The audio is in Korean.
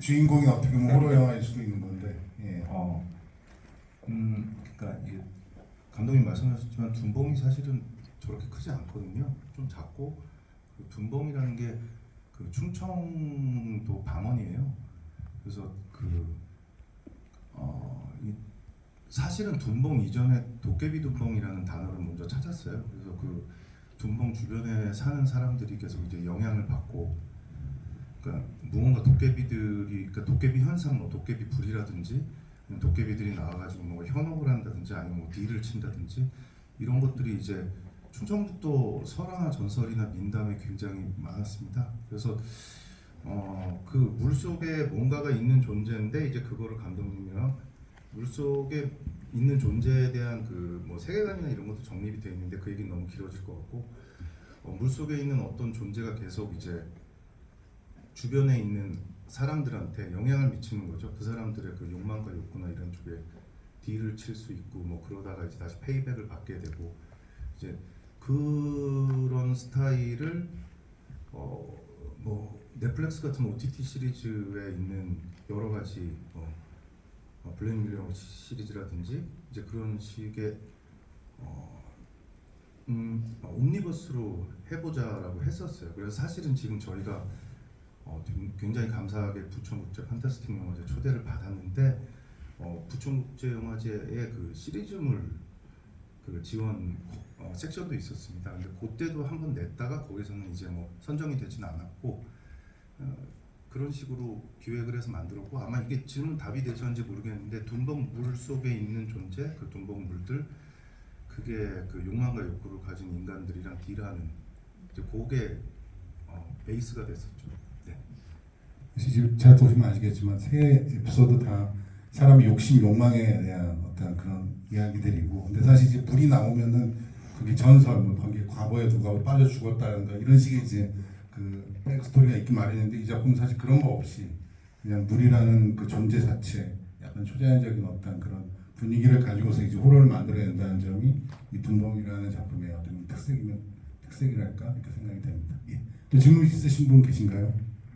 주인공이 어떻게 보면 호러 영화일 수도 있는 건데 예. 어, 음, 그러니까 이게 감독님 말씀하셨지만 둔봉이 사실은 저렇게 크지 않거든요. 좀 작고 그 둔봉이라는 게 그 충청도 방언이에요. 그래서 그 어, 이 사실은 둔봉 이전에 도깨비 둔봉이라는 단어를 먼저 찾았어요. 그래서 그 둔봉 주변에 사는 사람들이 계속 이제 영향을 받고 무언가 도깨비들이 그러니까 도깨비 현상, 뭐 도깨비 불이라든지 도깨비들이 나와가지고 뭐 현혹을 한다든지 아니면 뭐 딜을 친다든지 이런 것들이 이제 충청북도 설화나 전설이나 민담에 굉장히 많았습니다. 그래서 어, 그 물속에 뭔가가 있는 존재인데 이제 그거를 감독님이랑 물속에 있는 존재에 대한 그 뭐 세계관이나 이런 것도 정립이 되어 있는데 그 얘기는 너무 길어질 것 같고 어, 물속에 있는 어떤 존재가 계속 이제 주변에 있는 사람들한테 영향을 미치는 거죠. 그 사람들의 그 욕망과 욕구나 이런 쪽에 딜을 칠 수 있고 뭐 그러다가 이제 다시 페이백을 받게 되고 이제 그런 스타일을 어 뭐 넷플릭스 같은 OTT 시리즈에 있는 여러 가지 어, 어, 블랙mirror 시리즈라든지 이제 그런 식의 어, 음, 어, 옴니버스로 해보자라고 했었어요. 그래서 사실은 지금 저희가 어, 좀 굉장히 감사하게 부천국제 판타스틱 영화제 초대를 받았는데 어, 부천국제 영화제의 그 시리즈물 그 지원 어, 섹션도 있었습니다. 근데 그때도 한 번 냈다가 거기서는 이제 뭐 선정이 되지는 않았고 어, 그런 식으로 기획을 해서 만들었고 아마 이게 질문 답이 되셨는지 모르겠는데 둔봉 물 속에 있는 존재 그 둔봉 물들 그게 그 욕망과 욕구를 가진 인간들이랑 딜하는 이제 그게 어, 베이스가 됐었죠. 제가 보시면 아시겠지만 세 에피소드 다 사람의 욕심, 욕망에 대한 어떤 그런 이야기들이고 근데 사실 이제 불이 나오면은 그게 전설, 뭐 거기에 과거에 누가 빠져 죽었다는 거 이런 식의 이제 그 백스토리가 있긴 마련인데 이 작품 은 사실 그런 거 없이 그냥 물이라는 그 존재 자체 약간 초자연적인 어떤 그런 분위기를 가지고서 이제 호러를 만들어낸다는 점이 이 둔봉이라는 작품의 어떤 특색이면 특색이랄까 이렇게 생각이 됩니다. 예. 또 질문 있으신 분 계신가요?